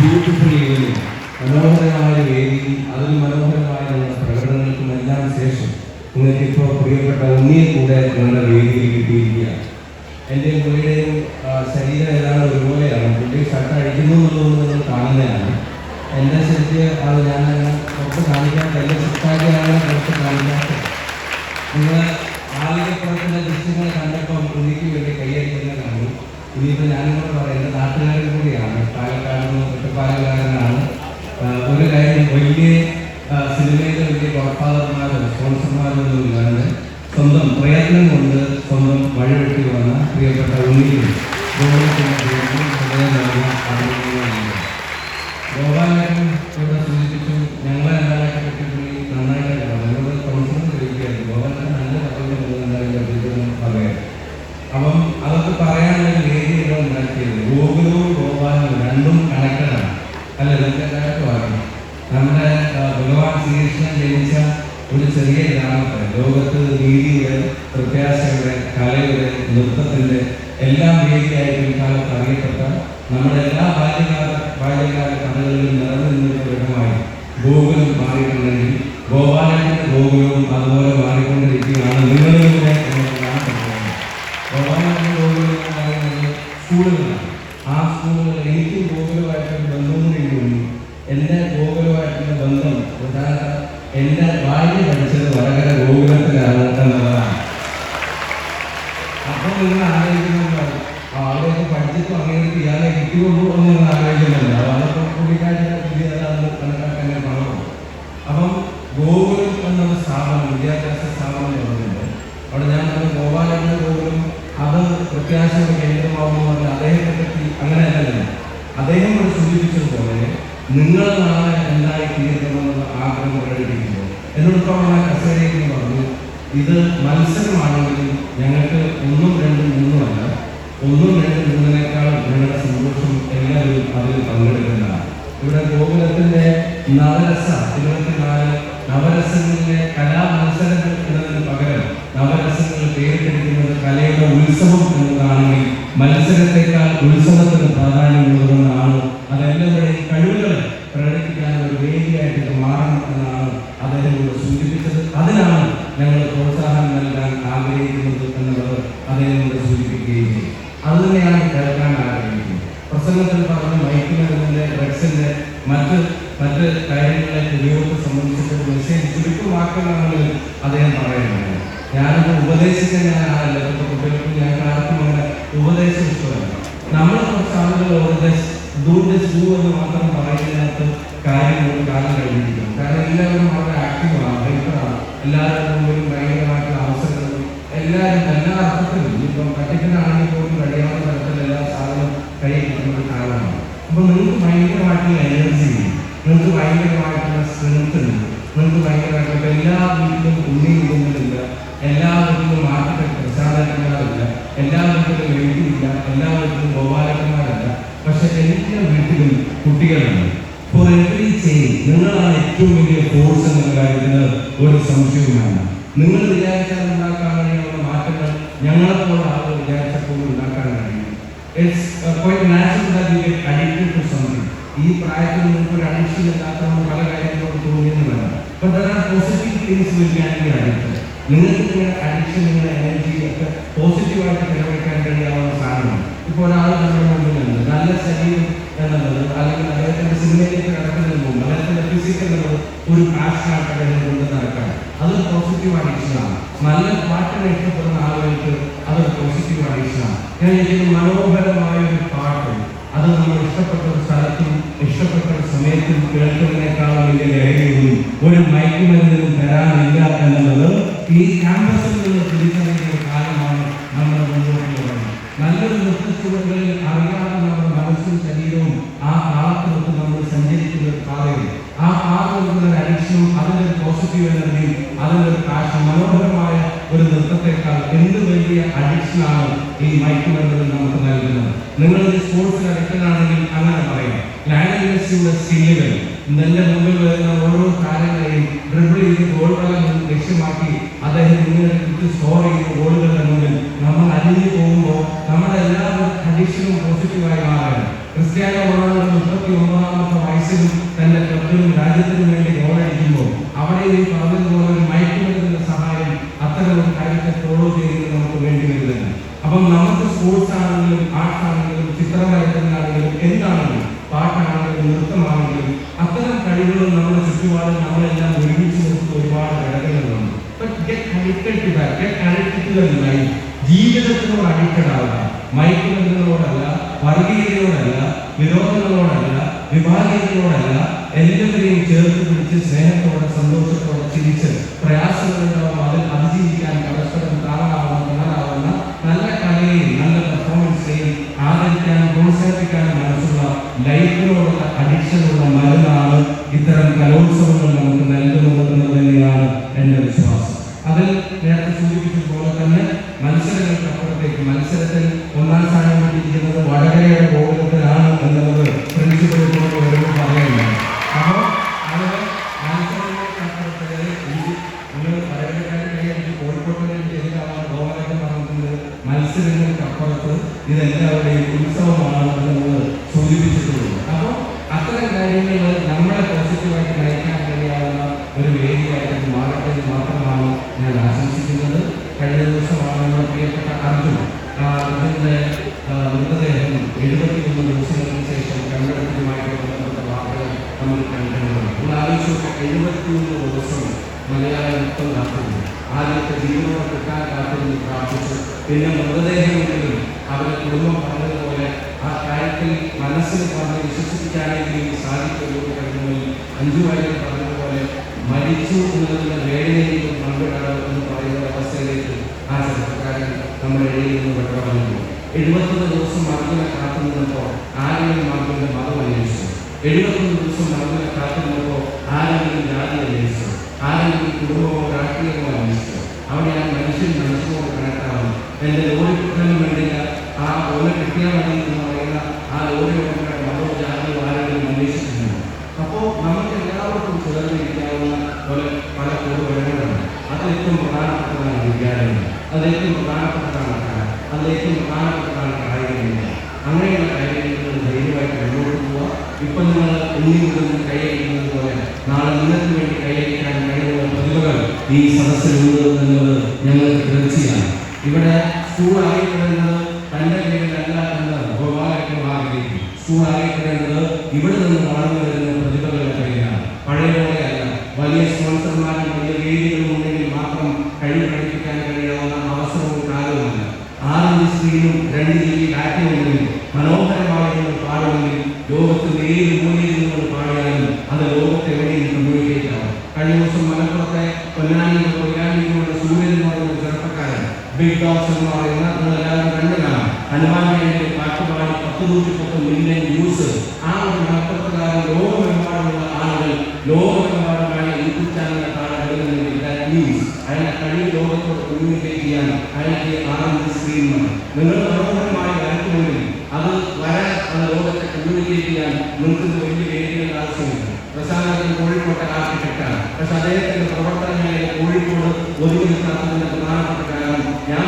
Beautiful evening മനോഹരമായ വേദി അതിൽ മനോഹരമായ പ്രകടനങ്ങൾക്കും എല്ലാം ശേഷം നിങ്ങൾക്ക് ഇപ്പോൾ പ്രിയപ്പെട്ട ഉണ്ണിയെ കൂടെ നിങ്ങളുടെ വേദിയിൽ കിട്ടിയിരിക്കുക എന്റെ പുള്ളിയുടെയും ശരീരം എല്ലാം ഒരുപോലെയാണ്. പുള്ളി ഷർട്ട് അഴിക്കുന്നു എന്നുള്ളത് നിങ്ങൾ കാണുന്നതാണ്. എന്റെ ശരിക്ക് അത് ഞാൻ കുറച്ച് കാണിക്കാൻ കാണിക്കാത്ത എന്റെ സിസ്റ്റാക്കിയാണ് പുറത്ത് കാണിക്കാത്തത്. നിങ്ങൾ ആലികപ്പുറത്തിന്റെ ദൃശ്യങ്ങൾ കണ്ടപ്പോൾ പുള്ളിക്ക് വേണ്ടി കൈയടിക്കുന്ന കണ്ടു ഇനിയിപ്പോൾ ഞാനിങ്ങനെ പറയുന്നത് നാട്ടുകാരൻ കൂടിയാണ്. പാലക്കാട് ഒറ്റപ്പാലക്കാരനാണ് ഒരു കാര്യം വലിയ സിനിമയിലെ വലിയ ഗോഡ്ഫാദർമാരോ സ്പോൺസർമാരോ ഒന്നും ഇല്ലാണ്ട് സ്വന്തം പ്രയത്നം കൊണ്ട് സ്വന്തം വഴിവെട്ടി വന്ന പ്രിയപ്പെട്ട ഉണ്ണിയും ഗോപാലൻ ഇവിടെ സൂചിപ്പിച്ചു ഞങ്ങളെ നന്നായിട്ട് അറിയാം അപ്പം അതൊക്കെ രീതി വേദി ഇവിടെ ഉണ്ടാക്കിയത് ഗോകുലവും ഗോപാലും രണ്ടും കണക്റ്റഡാണ് അല്ല ഇതൊക്കെ അറിയാം നമ്മുടെ ഭഗവാൻ ശ്രീകൃഷ്ണൻ ജനിച്ച ഒരു ചെറിയ ഗ്രാമത്തെ ലോകത്ത് നീതിയുടെ പ്രത്യാശയുടെ കലയുടെ നൃത്തത്തിന്റെ എല്ലാം വേദിയായി കാലത്ത് അറിയപ്പെട്ട നമ്മുടെ എല്ലാ ബാല്യകാല ബാല്യകാല കഥകളിലും നിറഞ്ഞു ബാല്യം പഠിച്ചത് വടകര ഗോകുലത്തിലാണ് എന്നുള്ളതാണ്. അപ്പോൾ നിങ്ങൾ ആലോചിക്കുന്നുണ്ടോ? അവിടെയൊക്കെ പഠിച്ചിട്ട് അങ്ങനെ ഇയാളെ കിട്ടിയുള്ളൂ എന്ന് ആലോചിക്കുന്നുണ്ട് അതൊക്കെ പുള്ളിക്കാരുടെ പുതിയതാണെന്ന് കണക്കാക്കാൻ പറഞ്ഞു അപ്പം ഗോകുലം എന്നൊരു സ്ഥാപനം വിദ്യാഭ്യാസ സ്ഥാപനം തുടങ്ങുന്നുണ്ട് അവിടെ ഞാൻ പറഞ്ഞ ഗോപാലന്റെ ഗോകുലം അത് പ്രത്യാശയുടെ കേന്ദ്രമാവുമെന്ന് പറഞ്ഞാൽ അദ്ദേഹത്തെ പറ്റി അങ്ങനെ അല്ലല്ലോ അദ്ദേഹം സൂചിപ്പിച്ചതുപോലെ നിങ്ങൾ നാളെ തവണ കസേരയിൽ പറഞ്ഞു ഇത് മത്സരമാണെങ്കിലും ഞങ്ങൾക്ക് ഒന്നും രണ്ടും മൂന്നുമല്ല ഒന്നും രണ്ടും മൂന്നിനേക്കാൾ ഞങ്ങളുടെ സന്തോഷം എല്ലാവരും അതിൽ പങ്കെടുക്കുന്നതാണ്. ഇവിടെ ഗോകുലത്തിന്റെ നവരസ ഇരുപത്തിനാല് നവരസങ്ങളിലെ കലാമത്സരങ്ങൾ ഞാനത് ഉപദേശിക്കാൻ ഞാൻ ആളല്ല. കുട്ടികൾക്ക് ഞാൻ ഉപദേശം നമ്മൾ കുറച്ച് മാത്രം പറയുന്നതിനകത്ത് കാര്യങ്ങൾ ഒരു കാലം കഴിഞ്ഞിരിക്കണം കാരണം എല്ലാവരും വളരെ ആക്റ്റീവാണ് ഹെൽപ്പറാണ് എല്ലാവരുടെ ഭയങ്കരമായിട്ടുള്ള അവസരങ്ങളും എല്ലാവരും എല്ലാ അർത്ഥത്തിലും ഇപ്പം പറ്റിക്കനാണെങ്കിൽ പോലും കഴിയാവുന്ന തരത്തിൽ എല്ലാ സാധനവും കയ്യിൽ കിട്ടുന്ന കാലമാണ്. അപ്പൊ നിങ്ങൾക്ക് ഭയങ്കരമായിട്ടുള്ള എനർജി നിങ്ങൾക്ക് ഭയങ്കരമായിട്ടുള്ള സ്ട്രെങ്ത് ഉണ്ട്. നിങ്ങൾക്ക് ഭയങ്കരമായിട്ടുള്ള എല്ലാ വീട്ടിലും ഉണ്ണി കുടുംബമില്ല എല്ലാ മാറ്റപ്പെട്ട ആർക്കിടെക്ട് എല്ലാവർക്കും വീട്ടിലില്ല എല്ലാവർക്കും ഗോപാലകന്മാരല്ല പക്ഷെ എല്ലാ വീട്ടിലും കുട്ടികളാണ്. ഫോർ എവറി ചേഞ്ച് നിങ്ങളാണ് ഏറ്റവും വലിയ ഫോഴ്സ് എന്ന കാര്യത്തിന് ഒരു സംശയവുമാണ്. നിങ്ങൾ വിചാരിച്ചാൽ ഉണ്ടാക്കാൻ കഴിയുന്ന മാറ്റങ്ങൾ ഞങ്ങളെപ്പോലെ ആളുകൾ വിചാരിച്ചപ്പോൾ ഉണ്ടാക്കാൻ കഴിയും. സംതിങ് ഈ പ്രായത്തിൽ നിങ്ങൾക്ക് ഒരു അഡിക്ഷൻ ഇല്ലാത്ത പല കാര്യങ്ങളോട് തോന്നിയെന്നുള്ളതാണ് but positive things will be നിങ്ങളുടെ അഡിക്ഷൻ നിങ്ങളുടെ എനർജി ഒക്കെ പോസിറ്റീവായിട്ട് ചെലവഴിക്കാൻ കഴിയാവുന്ന സാധനമാണ്. ഇപ്പോൾ ഒരാൾ നമ്മുടെ നല്ല ശരീരം എന്നുള്ളത് അല്ലെങ്കിൽ അദ്ദേഹത്തിന്റെ സിനിമയിലേക്ക് കടക്കുന്നതിന് മുമ്പ് അദ്ദേഹത്തിന്റെ ഫിസിക്കൽ എന്നുള്ളത് ഒരു പാഷനായിട്ട് അദ്ദേഹം കൊണ്ട് നടക്കാം അത് പോസിറ്റീവ് അഡിക്ഷനാണ് നല്ല പാട്ടിനെ ഇഷ്ടപ്പെടുന്ന ആളുകൾക്ക് അതൊരു പോസിറ്റീവ് അഡിക്ഷനാണ് ഞാൻ ഇതിന് മനോഹരമായ ഒരു പാട്ട് അത് നമ്മൾ ഇഷ്ടപ്പെട്ട ഒരു സ്ഥലത്തും ഇഷ്ടപ്പെട്ട ഒരു സമയത്തും കേൾക്കുന്നതിനേക്കാളും വലിയ ലഹരിയൊന്നും ഒരു മയക്കുമരുന്നിനും തരാനില്ല എന്നുള്ളത് ഈ ക്യാമ്പസിൽ നിന്ന് തിരിച്ചറിയുന്ന ഒരു കാലമാണ് നമ്മൾ മുന്നോട്ട് പോകുന്നത് നല്ലൊരു നൃത്തച്ചുവടുകളിൽ അറിയാതെ നമ്മുടെ മനസ്സും ശരീരവും ആ താളത്തിനൊത്ത് നമ്മൾ സഞ്ചരിക്കുന്ന ഒരു പാതയും ആ പാതക്കുന്ന ഒരു അഡിക്ഷനും അതിന്റെ ഒരു പോസിറ്റീവ് എനർജിയും അതിന്റെ ഒരു പാഷൻ മനോഹരമായ ഒരു നൃത്തത്തെക്കാൾ എന്ത് വലിയ അഡിക്ഷനാണ് ഈ മയക്കുമരുന്നുകൾ നമുക്ക് നൽകുന്നത് നിങ്ങൾ ഒരു സ്പോർട്സിൽ അഡിക്റ്റഡാണെങ്കിൽ അങ്ങനെ പറയാം ലയണൽ മെസ്സിയുടെ സ്കില്ലുകൾ നിന്റെ മുമ്പിൽ വരുന്ന ഓരോ താരങ്ങളെയും ഡ്രിബിൾ ചെയ്ത് ഗോളുകളെ ലക്ഷ്യമാക്കി അദ്ദേഹം ഇങ്ങനെ സ്കോർ ചെയ്ത് ഗോളുകളുടെ മുന്നിൽ നമ്മൾ അലിഞ്ഞു പോകുമ്പോൾ നമ്മുടെ എല്ലാ അഡിക്ഷനും പോസിറ്റീവായി താരമായത് ക്രിസ്ത്യാനോ റൊണാൾഡോ മുപ്പത്തി ഒമ്പതാമത്തെ വയസ്സിലും തന്റെ ക്ലബിനും രാജ്യത്തിനും വേണ്ടി ഗോളടിക്കുമ്പോൾ അവിടെ ഈ പറഞ്ഞതുപോലെ ഒരു മയക്കുമരുന്നിന്റെ സഹായം അത്തരം ഒരു കാര്യത്തെ ഫോളോ ചെയ്യുന്നത് നമുക്ക് വേണ്ടി വരുന്നില്ല അപ്പം നമുക്ക് സ്പോർട്സ് ആണെങ്കിലും ആർട്സ് ആണെങ്കിലും ചിത്രം to the life. ജീവിതത്തിനോട് അഡിക്റ്റഡ് ആവുക മയക്കുമരുന്നുകളോടല്ല വർഗീയതയോടല്ല വിരോധങ്ങളോടല്ല വിഭാഗീയതയോടല്ല എല്ലാവരെയും ചേർത്ത് പിടിച്ച് സ്നേഹത്തോടെ സന്തോഷത്തോടെ ചിരിച്ച് പ്രയാസങ്ങളുണ്ടാവും അതിൽ അതിജീവിക്കാൻ പരസ്പരം താറാവുന്ന കാണാവുന്ന നല്ല കലയെയും നല്ല പെർഫോമൻസിനെയും ആദരിക്കാനും പ്രോത്സാഹിപ്പിക്കാനും മനസ്സുള്ള ലൈഫിനോടുള്ള അഡിക്ഷനുള്ള മരുന്നാണ് ഇത്തരം കലോത്സവങ്ങൾ നമുക്ക് നൽകുന്നത് എന്ന് തന്നെയാണ് എന്റെ വിശ്വാസം അതിൽ നേരത്തെ സൂചിപ്പിച്ചതുപോലെ തന്നെ മത്സരങ്ങൾക്കപ്പുറത്തേക്ക് മത്സരത്തിൽ ഒന്നാം സ്ഥാനം കിട്ടിയിരിക്കുന്നത് വടകരയുടെ ഗോകുലത്തിലാണ് എന്നുള്ളത് പ്രിൻസിപ്പലിനോട് വരുമ്പോൾ പറയുന്നത് അപ്പോൾ അത് മത്സരങ്ങൾക്കപ്പുറത്തേക്ക് ഈ നിങ്ങൾ വടകരക്കാർ കഴിഞ്ഞിട്ട് കോഴിക്കോട്ടിനെ ശരിയാവാൻ ഗോകുലത്തിൽ പറഞ്ഞിട്ടുണ്ട് മത്സരങ്ങൾക്കപ്പുറത്ത് ഇതെല്ലാവരുടെയും ഉത്സവമാണ് എന്നുള്ളത് സൂചിപ്പിച്ചിട്ടുള്ളത് അപ്പോൾ അത്തരം കാര്യങ്ങൾ നമ്മളെ പോസിറ്റീവായിട്ട് നയിക്കാൻ കഴിയാവുന്ന ഒരു വേദിയായിട്ട് മാറട്ടെ എന്ന് മാത്രമാണ് ഞാൻ ആശംസിക്കുന്നത് കഴിഞ്ഞ ദിവസമാണ് നമ്മുടെ പ്രിയപ്പെട്ട അർജുൻ ആ അർജുന്റെ ആ, മൃതദേഹം എഴുപത്തിമൂന്ന് ദിവസങ്ങൾക്ക് ശേഷം കണ്ടെടുത്തതുമായിട്ട് ബന്ധപ്പെട്ട വാർത്തകൾ നമ്മൾ കണ്ടിട്ടുണ്ട് നമ്മൾ ആലോചിച്ചു എഴുപത്തിമൂന്ന് ദിവസം മലയാള നൃത്തം കാത്തിരുന്നു ആദ്യത്തെ ജീവനോടെ കിട്ടാൻ കാത്തിരുന്ന് പ്രാർത്ഥിച്ചു പിന്നെ മൃതദേഹമെങ്കിലും അവരുടെ കുടുംബം പറഞ്ഞതുപോലെ ആ മനസ്സിൽ പറഞ്ഞ് വിശ്വസിപ്പിക്കാനെങ്കിലും സാധിക്കുള്ളൂ കഴിഞ്ഞു അഞ്ചു വയലിൽ പറഞ്ഞതുപോലെ മരിച്ചു എന്നതിന്റെ വേദനയിലും പങ്കിടാതെ എന്ന് പറയുന്ന അവസ്ഥയിലേക്ക് ആ ചെറുപ്പക്കാരൻ നമ്മൾ എഴുതിയിരുന്നു പെട്ടു എഴുപത്തൊന്ന് ദിവസം മർദ്ദനെ കാത്തു നിന്നപ്പോൾ ആരെങ്കിലും മർദ്ദന്റെ മതം അന്വേഷിച്ചു. എഴുപത്തൊന്ന് ദിവസം മർദ്ദനെ കാത്തു നിന്നപ്പോൾ ആരെങ്കിലും ജാതി അന്വേഷിച്ചു. ആരെങ്കിലും കുടുംബമോ രാഷ്ട്രീയമോ അന്വേഷിച്ചു. അവിടെയാണ് മനുഷ്യൻ മനസ്സുകൊണ്ട് കണക്റ്റാവുന്നത് എന്റെ അത് ഏറ്റവും പ്രധാനപ്പെട്ടതാണ് ഏറ്റവും പ്രധാനപ്പെട്ടതാണ് കായികങ്ങൾ അങ്ങനെയുള്ള കാര്യങ്ങളിൽ ധൈര്യമായിട്ട് മുന്നോട്ട് പോവുക. ഇപ്പം നിങ്ങൾ മുതൽ കൈയടിക്കുന്നത് പോലെ നാളെ നിങ്ങൾക്ക് വേണ്ടി കൈയടിക്കാൻ കഴിയുന്ന പ്രതിഭകൾ ഈ സദസ്സിലുണ്ട് എന്നുള്ളത് ഞങ്ങൾക്ക് തീർച്ചയാണ് ഇവിടെ സ്കൂൾ അറിയപ്പെടുന്നത് തന്റെ പേരിലല്ല എന്ന് ഗോപാലക്കും ആഗ്രഹിക്കും സ്കൂൾ അറിയപ്പെടേണ്ടത് ഇവിടെ നിന്ന് വളർന്നു വരുന്ന പാട്ടുപാടി പത്ത് മില്യൺ വ്യൂസ് ആ ഒരു മലപ്പുറത്തുകാരൻ ലോകമെമ്പാടുമുള്ള ആളുകൾ ലോകമെമ്പാടുമായി യൂട്യൂബ് വരുന്നുണ്ടെങ്കിൽ that means അയാളെ കഴിവ് ലോകത്തോട് കമ്മ്യൂണിക്കേറ്റ് ചെയ്യാൻ അയാൾക്ക് ആറ് സ്ക്രീൻ നിങ്ങൾ മനോഹരമായി വരയ്ക്കുമെങ്കിൽ അത് വരാൻ അത് ലോകത്തെ കമ്മ്യൂണിക്കേറ്റ് ചെയ്യാൻ നിങ്ങൾക്ക് ഇത് വലിയ വേദികളുടെ ആവശ്യമില്ല പ്രസാദത്തിൽ കോഴിക്കോട്ടെ ആർക്കിടെക്റ്റാണ് പക്ഷെ അദ്ദേഹത്തിന്റെ പ്രവർത്തന മേഖല കോഴിക്കോട് ഒതുങ്ങി നിൽക്കാത്തതിന്റെ പ്രധാനപ്പെട്ട കാരണം ഞാൻ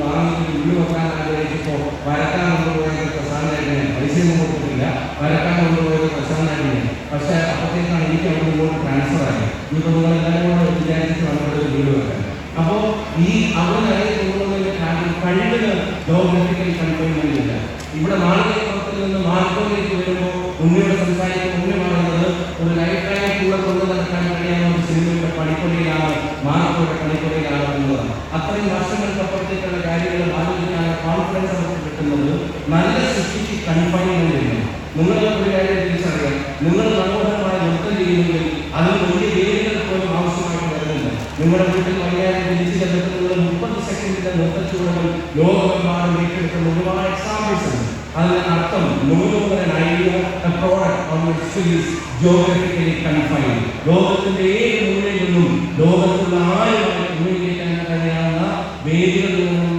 വാങ്ങിയിട്ട് വീട് വെക്കാൻ ആഗ്രഹിച്ചപ്പോൾ വരക്കാൻ കൊണ്ടുപോയത് പ്രസാദായിട്ടിനെ പൈസയൊന്നും കൊടുത്തിട്ടില്ല വരക്കാൻ കൊണ്ടുപോയത് പ്രസാദായിട്ടിനെ പക്ഷെ അപ്പോഴത്തേക്കാണ് എനിക്ക് അവിടെ നിന്ന് ട്രാൻസ്ഫർ ആയി ഇപ്പോൾ നിങ്ങൾ എല്ലാവരും കൂടെ വിചാരിച്ചിട്ട് നമ്മുടെ വീട് വെക്കാൻ അപ്പോൾ ഈ അവിടെ കൊണ്ടുപോകുന്നതിന്റെ കാരണം കഴിവിന് ജോഗ്രഫിക്കൽ കണ്ടുപോയില്ല ഇവിടെ ഇവിടെ മാളികപ്പുറത്തിൽ നിന്ന് മാർക്കോയിലേക്ക് വരുമ്പോൾ ഉണ്ണിയോട് സംസാരിക്കുമ്പോൾ ഉണ്ണി ഒരു ലൈഫ് ടൈം കൂടെ കൊണ്ടു നടക്കാൻ കഴിയാവുന്ന സിനിമയുടെ പണിക്കൊള്ളിയിലാണ് മാർക്കോയുടെ പണിക്കൊള്ളിയിലാണ് എന്നുള്ളതാണ്. അത്രയും വർഷങ്ങൾക്കപ്പുറത്തേക്കുള്ള കാര്യങ്ങൾ ആലോചിക്കാനുള്ള കോൺഫിഡൻസ് അവർക്ക് കിട്ടുന്നത്. നല്ല സൃഷ്ടിക്ക് കൺഫൈൻമെന്റ് ഇല്ല. നിങ്ങൾ ഒരു കാര്യം തിരിച്ചറിയാം. നിങ്ങൾ മനോഹരമായി നൃത്തം ചെയ്യുന്നെങ്കിൽ അതിന് വലിയ വേദികൾ പോലും ആവശ്യമായിട്ട് വരുന്നില്ല. നിങ്ങളുടെ വീട്ടിൽ വൈകാതെ തിരിച്ചു ചെന്നിട്ടുള്ള മുപ്പത് സെക്കൻഡിന്റെ നൃത്തച്ചുവടുകൾ ലോകമെമ്പാടും ഏറ്റെടുക്കുന്ന ഒരുപാട് എക്സാമ്പിൾസ് ഉണ്ട്. അതിന് അർത്ഥം നൂതന idea product on is geographically confine ലോകത്തിന്റെ ഏത് മൂലയിൽ നിന്നും ലോകത്തുള്ള ആരുമായി കമ്മ്യൂണിക്കേറ്റ് കഴിയാവുന്ന വേദികളിൽ നിന്നും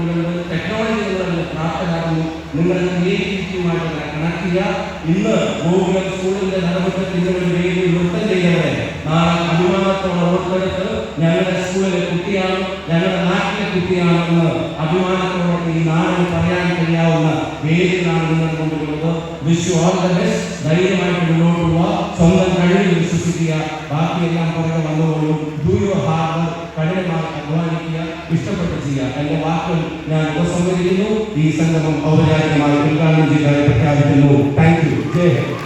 ടെക്നോളജികളിൽ പ്രാപ്തരാകുന്നു. നിങ്ങളുടെ ക്രിയേറ്റിവിറ്റിയുമായിട്ട് കണക്ട് ചെയ്യുക. ഇന്ന് ഗോകുലം സ്കൂളിന്റെ നടപടിക്ക് നിങ്ങളുടെ വേദിയിൽ നൃത്തം ചെയ്തവരെ നാളെ അഭിമാനത്തോടെ ഓർത്തെടുത്ത് ഞങ്ങളുടെ സ്കൂളിലെ കുട്ടിയാണ് ഞങ്ങളുടെ നാട്ടിലെ കുട്ടിയാണ് എന്ന് അഭിമാനത്തോടെ ഈ നാടിന് പറയാൻ കഴിയാവുന്ന വേദികളാണ് നിങ്ങൾ കൊണ്ടുവരുന്നത്. വിഷു ഓൾ ദ ബെസ്റ്റ് ധൈര്യമായിട്ട് മുന്നോട്ട് പോവുക സ്വന്തം കഴിവിൽ വിശ്വസിക്കുക. ബാക്കിയെല്ലാം പുറകെ വന്നുകൊള്ളും. എന്റെ ഞാൻ ഉപസംഹരിക്കുന്നു. ഈ സംഗമം ഔപചാരികമായി ഉദ്ഘാടനം ചെയ്തതായി പ്രഖ്യാപിക്കുന്നു. Thank you Jai